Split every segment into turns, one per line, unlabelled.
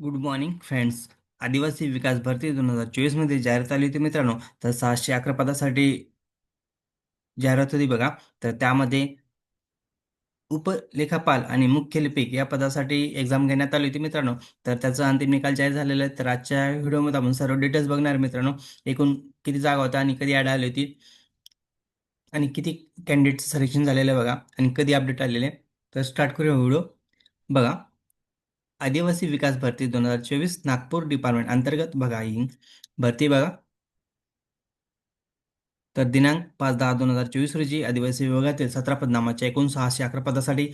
Good morning friends आदिवासी विकास भरती दोन हजार चोवीसमध्ये जाहिरात आली होती मित्रांनो तर सहाशे अकरा पदासाठी जाहिरात होती बघा. तर त्यामध्ये उपलेखापाल आणि मुख्य लिपिक या पदासाठी एक्झाम घेण्यात आली होती मित्रांनो. तर त्याचा अंतिम निकाल जाहीर झालेला आहे. तर आजच्या व्हिडिओमध्ये आपण सर्व डिटेल्स बघणार मित्रांनो. एकूण किती जागा होत्या आणि कधी ॲड आली होती. आणि किती कॅन्डिडेटचं सिलेक्शन झालेलं आहे बघा. आणि कधी अपडेट आलेले. आहे तर स्टार्ट करूया व्हिडिओ बघा. आदिवासी विकास भरती दोन हजार चोवीस नागपूर डिपार्टमेंट अंतर्गत बघा ही भरती बघा. तर दिनांक पाच दहा दोन हजार चोवीस रोजी आदिवासी विभागातील सतरा पदनामाच्या एकूण सहाशे अकरा पदासाठी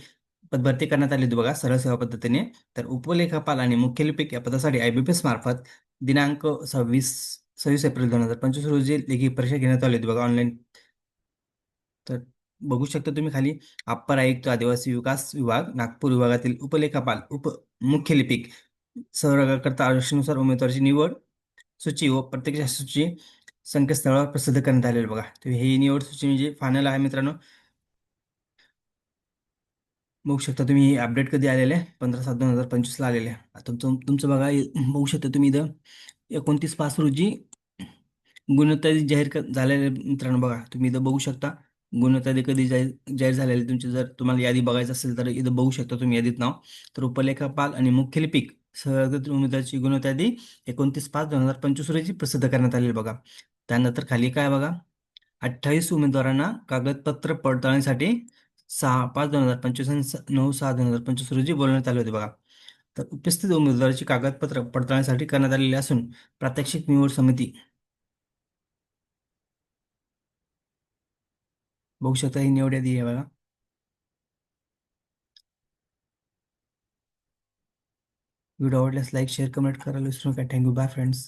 पदभरती करण्यात आली होती बघा सरळ सेवा पद्धतीने. तर उपलेखापाल आणि मुख्य लिपिक या पदासाठी आय बी पी एस मार्फत दिनांक सव्वीस सव्वीस एप्रिल दोन हजार पंचवीस रोजी लेखी परीक्षा घेण्यात आली होती बघा ऑनलाईन तर बघू शकता तुम्ही खाली अप्पर आयुक्त आदिवासी विकास विभाग नागपूर विभागातील उपलेखापाल उप मुख्य लिपिक संवर्गाकरता आरक्षणानुसार उमेदवाराची निवड सूची व प्रत्यक्ष सूची संकेतस्थळावर प्रसिद्ध करण्यात आलेली बघा. तुम्ही ही निवड सूची म्हणजे फायनल आहे मित्रांनो. बघू शकता तुम्ही ही अपडेट कधी आलेले आहे? पंधरा सात दोन हजार पंचवीसला आलेले आहे. तुमचं तुमचं बघा बघू शकता तुम्ही इथं एकोणतीस पाच रोजी गुणवत्ता जाहीर झालेले मित्रांनो बघा. तुम्ही इथं बघू शकता. गुणवत्ता कधी जाहीर जाहीर झालेली तुमची? जर तुम्हाला यादी बघायचं असेल तर इथं बघू शकता तुम्ही यादीत नाव. तर उपलेखापाल आणि मुख्य लिपिक सहकृत उमेदवाराची गुणवत्ता यादी एकोणतीस पाच दोन हजार पंचवीस रोजी प्रसिद्ध करण्यात आलेली बघा. त्यानंतर खाली काय बघा? अठ्ठावीस उमेदवारांना कागदपत्र पडताळणीसाठी सहा पाच दोन हजार पंचवीस आणि स- नऊ सहा दोन हजार पंचवीस रोजी बोलवण्यात आले होते बघा. तर उपस्थित उमेदवाराची कागदपत्र पडताळणीसाठी करण्यात आलेली असून प्रात्यक्षिक निवड समिती बघू शकता ही निवड आहे बघा व्हिडिओ आवडल्यास लाईक शेअर कमेंट करायला विसरू नका थँक्यू बाय फ्रेंड्स